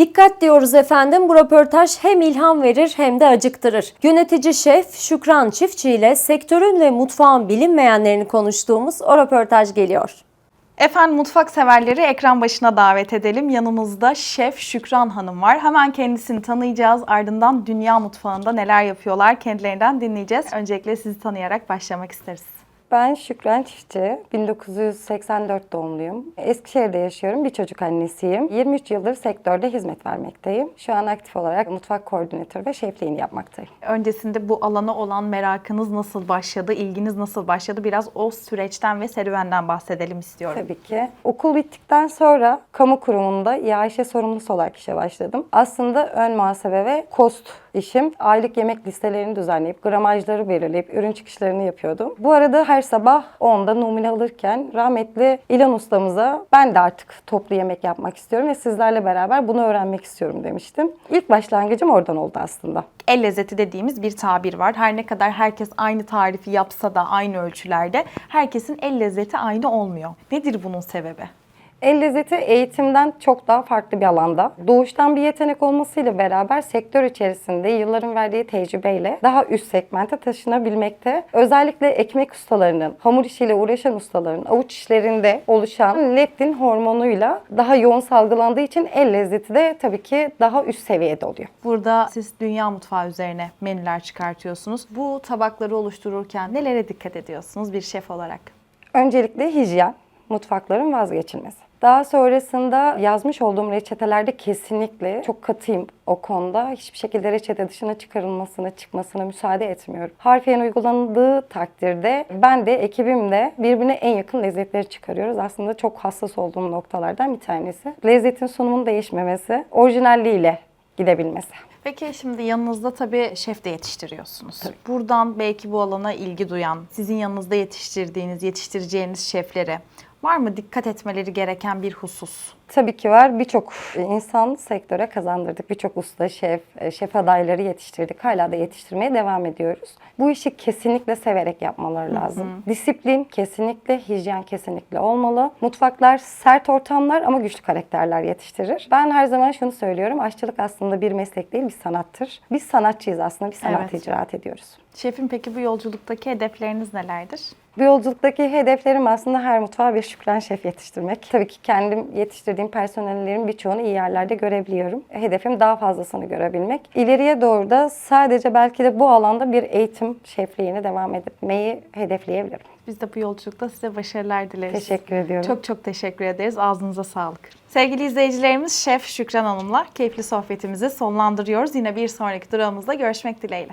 Dikkat diyoruz efendim bu röportaj hem ilham verir hem de acıktırır. Yönetici şef Şükran Çiftçi ile sektörün ve mutfağın bilinmeyenlerini konuştuğumuz o röportaj geliyor. Efendim mutfak severleri ekran başına davet edelim. Yanımızda Şef Şükran Hanım var. Hemen kendisini tanıyacağız. Ardından dünya mutfağında neler yapıyorlar kendilerinden dinleyeceğiz. Öncelikle sizi tanıyarak başlamak isteriz. Ben Şükran Çiftçi, 1984 doğumluyum. Eskişehir'de yaşıyorum, bir çocuk annesiyim. 23 yıldır sektörde hizmet vermekteyim. Şu an aktif olarak mutfak koordinatörü ve şefliğini yapmaktayım. Öncesinde bu alana olan merakınız nasıl başladı, ilginiz nasıl başladı? Biraz o süreçten ve serüvenden bahsedelim istiyorum. Tabii ki. Okul bittikten sonra kamu kurumunda İAŞ sorumlusu olarak işe başladım. Aslında ön muhasebe ve kost işim. Aylık yemek listelerini düzenleyip, gramajları belirleyip, ürün çıkışlarını yapıyordum. Bu arada her sabah 10'da numune alırken rahmetli İlan ustamıza ben de artık toplu yemek yapmak istiyorum ve sizlerle beraber bunu öğrenmek istiyorum demiştim. İlk başlangıcım oradan oldu aslında. El lezzeti dediğimiz bir tabir var. Her ne kadar herkes aynı tarifi yapsa da aynı ölçülerde herkesin el lezzeti aynı olmuyor. Nedir bunun sebebi? El lezzeti eğitimden çok daha farklı bir alanda. Doğuştan bir yetenek olmasıyla beraber sektör içerisinde yılların verdiği tecrübeyle daha üst segmente taşınabilmekte. Özellikle ekmek ustalarının, hamur işiyle uğraşan ustaların avuç işlerinde oluşan leptin hormonuyla daha yoğun salgılandığı için el lezzeti de tabii ki daha üst seviyede oluyor. Burada siz dünya mutfağı üzerine menüler çıkartıyorsunuz. Bu tabakları oluştururken nelere dikkat ediyorsunuz bir şef olarak? Öncelikle hijyen, mutfakların vazgeçilmezi. Daha sonrasında yazmış olduğum reçetelerde kesinlikle çok katıyım o konuda. Hiçbir şekilde reçete dışına çıkarılmasına, çıkmasına müsaade etmiyorum. Harfiyen uygulandığı takdirde ben de ekibim de birbirine en yakın lezzetleri çıkarıyoruz. Aslında çok hassas olduğum noktalardan bir tanesi. Lezzetin sunumunun değişmemesi, orijinalliğiyle gidebilmesi. Peki şimdi yanınızda tabii şef de yetiştiriyorsunuz. Buradan belki bu alana ilgi duyan, sizin yanınızda yetiştirdiğiniz, yetiştireceğiniz şeflere var mı dikkat etmeleri gereken bir husus? Tabii ki var. Birçok insan sektöre kazandırdık. Birçok usta, şef, e, şef adayları yetiştirdik. Hala da yetiştirmeye devam ediyoruz. Bu işi kesinlikle severek yapmaları lazım. Disiplin kesinlikle, hijyen kesinlikle olmalı. Mutfaklar sert ortamlar ama güçlü karakterler yetiştirir. Ben her zaman şunu söylüyorum. Aşçılık aslında bir meslek değil, bir sanattır. Biz sanatçıyız aslında, bir sanat Evet. icraat ediyoruz. Şefim peki bu yolculuktaki hedefleriniz nelerdir? Bu yolculuktaki hedeflerim aslında her mutfağa bir Şükran Şef yetiştirmek. Tabii ki kendim yetiştirdiğim personellerin birçoğunu iyi yerlerde görebiliyorum. Hedefim daha fazlasını görebilmek. İleriye doğru da sadece belki de bu alanda bir eğitim şefliğine devam etmeyi hedefleyebilirim. Biz de bu yolculukta size başarılar dileriz. Teşekkür ediyorum. Çok çok teşekkür ederiz. Ağzınıza sağlık. Sevgili izleyicilerimiz Şef Şükran Hanım'la keyifli sohbetimizi sonlandırıyoruz. Yine bir sonraki durağımızda görüşmek dileğiyle.